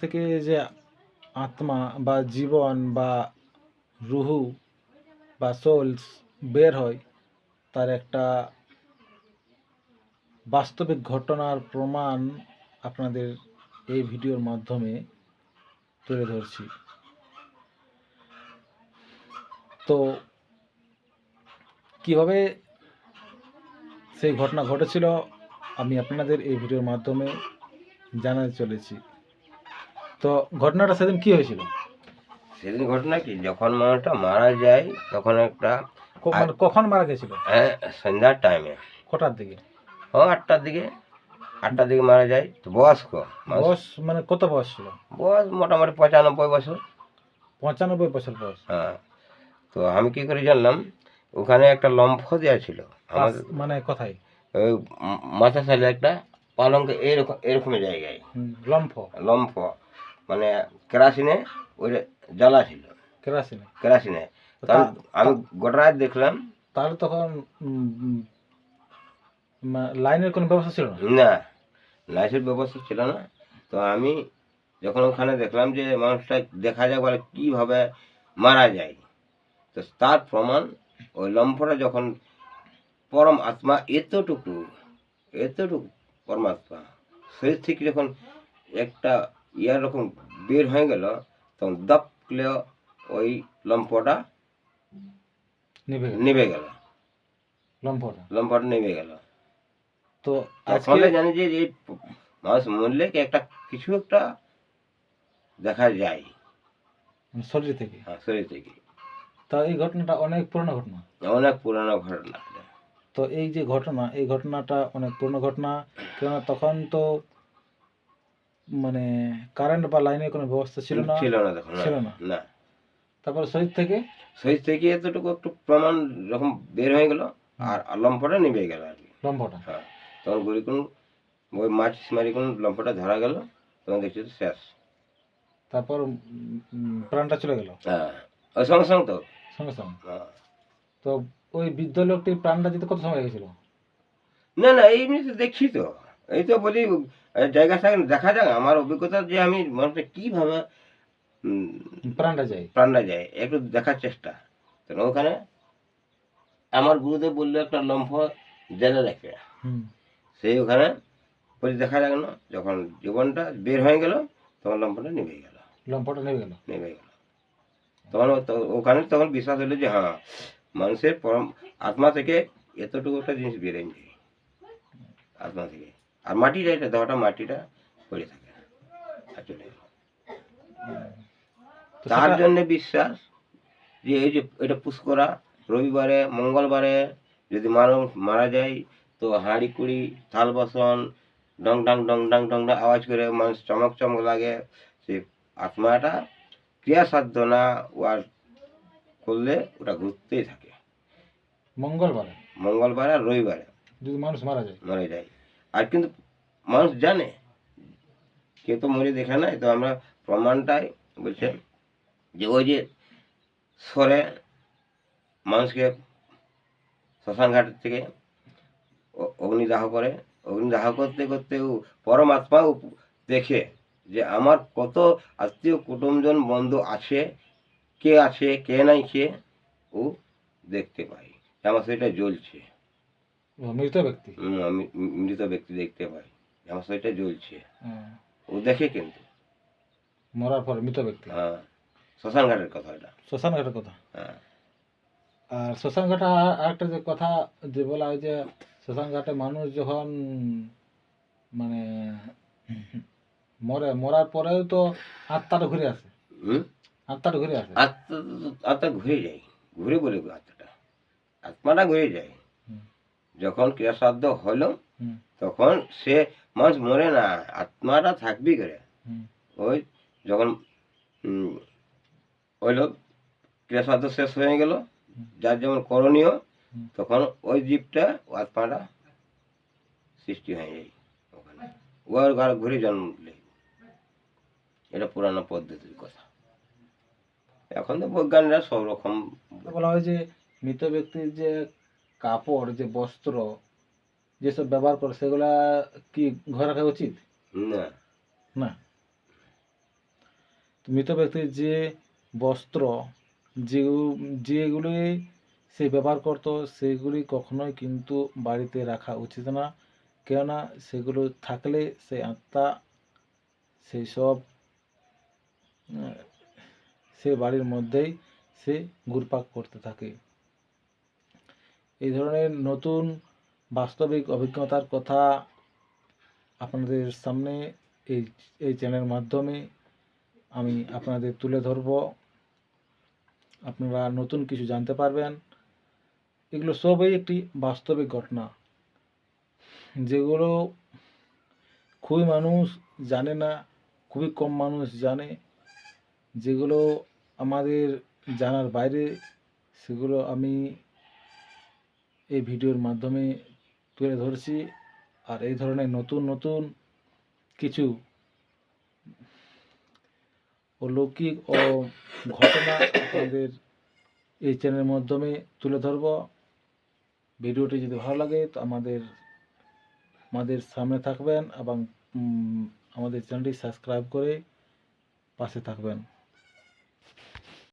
থেকে যে আত্মা বা জীবন বা রুহু বা সোলস বের হয়, তার একটা বাস্তবিক ঘটনার প্রমাণ আপনাদের এই ভিডিওর মাধ্যমে তুলে ধরছি। তো কীভাবে সেই ঘটনা ঘটেছিল, আমি আপনাদের এই ভিডিওর মাধ্যমে জানাতে চলেছি। তো ঘটনাটা সেদিন কি হয়েছিল? সেদিন ঘটনা কি? যখন মানুষটা মারা যায় তখন একটা ক- মানে কখন মারা গেছিল? হ্যাঁ সন্ধ্যার টাইমে কটার দিকে? ও আটটার দিকে। আটটার দিকে মারা যায়। তো বয়স্ক মানুষ- বয়স মানে কত বয়স ছিল? বয়স মোটামুটি পঁচানব্বই বছর। পঁচানব্বই বছর বয়স। হ্যাঁ। তো আমি কি করে জানলাম ওখানে একটা লম্ফ দেওয়া ছিল আমাদের পাশ- মানে কোথায়? ওই মাথা সালে একটা পালঙ্ক এরকম এরকম জায়গায়। লম্ফ। লম্ফ। মানে কেরাসিনে ওই জ্বালা ছিল। কেরাসিনে? কেরাসিনে। তো আমি- গোটা রাত দেখলাম। তাহলে তখন লাইনের কোনো ব্যবস্থা ছিল না? না লাইসের ব্যবস্থা ছিল না। তো আমি যখন ওখানে দেখলাম যে মানুষটা দেখা যায় বলে কীভাবে মারা যায়। তো তার প্রমাণ ওই লম্ফটা যখন পরম আত্মা এতটুকু এতটুকু পরমাত্মা শরীর থেকে যখন একটা ইয়ার রকম বের হয়ে গেল তখন দপলে ওই লম্ফটা নিভে গেল, গেল। লম্ফটা লম্ফটা গেল। তো আজকে জানি যে এই মানুষ মরলে কি একটা কিছু একটা দেখা যায়। শরীর থেকে? হ্যাঁ, শরীর থেকে। তা এই ঘটনাটা অনেক পুরনো ঘটনা। অনেক পুরানো ঘটনা। তো এই যে ঘটনা এই ঘটনাটা অনেক পুরনো ঘটনা। কেননা তখন তো মানে কারেন্ট বা লাইনের কোনো ব্যবস্থা ছিল না? ছিল না তখন ছিল না। না। তারপর শরীর থেকে? শরীর থেকে এতটুকু একটু প্রমাণ যখন বের হয়ে গেল আর লম্ফটা নেমে গেল আর কি। লম্ফটা? হ্যাঁ তখন গুড়ি কোন ওই মাছ মারি কোন লম্ফটা ধরা গেল তখন দেখছি তো শেষ। তারপর প্রাণটা চলে গেল? হ্যাঁ ওই সঙ্গে সঙ্গে তো। সঙ্গে সঙ্গে? হ্যাঁ। তো ওই বৃদ্ধ লোকটির প্রাণটা যেতে কত সময় লেগেছিল? না না এই দেখছি তো। এই তো বলি জায়গা থাকে দেখা যাক আমার অভিজ্ঞতা যে আমি মানুষটা কীভাবে প্রাণটা যায়। প্রাণটা যায় একটু দেখার চেষ্টা। তো ওখানে? আমার গুরুদেব বলল একটা লম্ফ জেলে রাখবে সেই ওখানে বলি দেখা যাক না। যখন জীবনটা বের হয়ে গেল তখন লম্ফটা নেমে গেল। লম্ফটা নেমে গেল। নেমে গেল। তখন ওখানে তখন বিশ্বাস হলো যে হ্যাঁ মানুষের পরম আত্মা থেকে এতটুকু একটা জিনিস বেরোয় যায় আত্মা থেকে। আর মাটিটা এটা দেহটা মাটিটা পড়ে থাকে। চলে তার জন্য বিশ্বাস যে এই যে এটা পুষ্করা রবিবারে মঙ্গলবারে যদি মানুষ মারা যায় তো হাঁড়ি কুড়ি থাল বাসন ডং ডাং ডং ডাং ডং ডাং আওয়াজ করে মানুষ চমক চমক লাগে। সে আত্মাটা ক্রিয়া সাধ্য না আর করলে ওটা ঘুরতেই থাকে। মঙ্গলবারে? মঙ্গলবারে আর রবিবারে। যদি মানুষ মারা যায়? মরে যায়। আর কিন্তু মানুষ জানে। কেউ তো মরে দেখে নাই তো আমরা প্রমাণটাই বলছে যে ওই যে সরে মানুষকে শ্মশান ঘাটের থেকে অগ্নিদাহ করে। অগ্নিদাহ করতে করতে ও পরমাত্মাও দেখে যে আমার কত আত্মীয় কুটুমজন বন্ধু আছে, কে আছে, কে নাই, কে ও দেখতে পাই আমার সেটা জ্বলছে। মৃত ব্যক্তি। মৃত ব্যক্তি দেখতে পাই। আমার শরীরটা জ্বলছে। হ্যাঁ, ও দেখে কিন্তু। মরার পরে মৃত ব্যক্তি। হ্যাঁ শ্মশান ঘাটের কথা এটা। শ্মশান ঘাটের কথা? হ্যাঁ। আর শ্মশান ঘাটে আরেকটা যে কথা যে বলা হয় যে শ্মশান ঘাটে মানুষ যখন মানে মরে মরার পরেও তো আত্মাটা ঘুরে আসে? আত্মাটা ঘুরে আসে। আত্মা আত্মা ঘুরে যায়। ঘুরে বলে আত্মাটা। আত্মাটা ঘুরে যায়। যখন ক্রিয়াসাধ্য হলো তখন সে মানুষ মরে না আত্মাটা থাকবি করে। ওই যখন উম, হইল ক্রিয়াসাধ্য শেষ হয়ে গেল যার যেমন করণীয় তখন ওই জীবটা ও আত্মাটা সৃষ্টি হয়ে যায় ওখানে। ওর ঘর ঘুরে জন্ম নিলে এটা পুরানো পদ্ধতির কথা। এখন তো বৈজ্ঞানিকরা সব রকম বলা হয় যে মৃত ব্যক্তির যে কাপড় যে বস্ত্র যেসব ব্যবহার করে সেগুলা কি ঘরে রাখা উচিত? না। না। মৃত ব্যক্তির যে বস্ত্র যে যেগুলি সে ব্যবহার করতো সেগুলি কখনোই কিন্তু বাড়িতে রাখা উচিত না। কেননা সেগুলো থাকলে সেই আত্মা সেই সব সে বাড়ির মধ্যেই সে ঘুরপাক করতে থাকে। এই ধরনের নতুন বাস্তবিক অভিজ্ঞতার কথা আপনাদের সামনে এই এই চ্যানেলের মাধ্যমে আমি আপনাদের তুলে ধরব। আপনারা নতুন কিছু জানতে পারবেন। এগুলো সবই একটি বাস্তবিক ঘটনা, যেগুলো খুবই মানুষ জানে না, খুবই কম মানুষ জানে। যেগুলো আমাদের জানার বাইরে, সেগুলো আমি এই ভিডিওর মাধ্যমে তুলে ধরছি। আর এই ধরনের নতুন নতুন কিছু অলৌকিক ও ঘটনা আপনাদের এই চ্যানেলের মাধ্যমে তুলে ধরব। ভিডিওটি যদি ভালো লাগে তো আমাদের আমাদের সামনে থাকবেন এবং আমাদের চ্যানেলটি সাবস্ক্রাইব করে পাশে থাকবেন।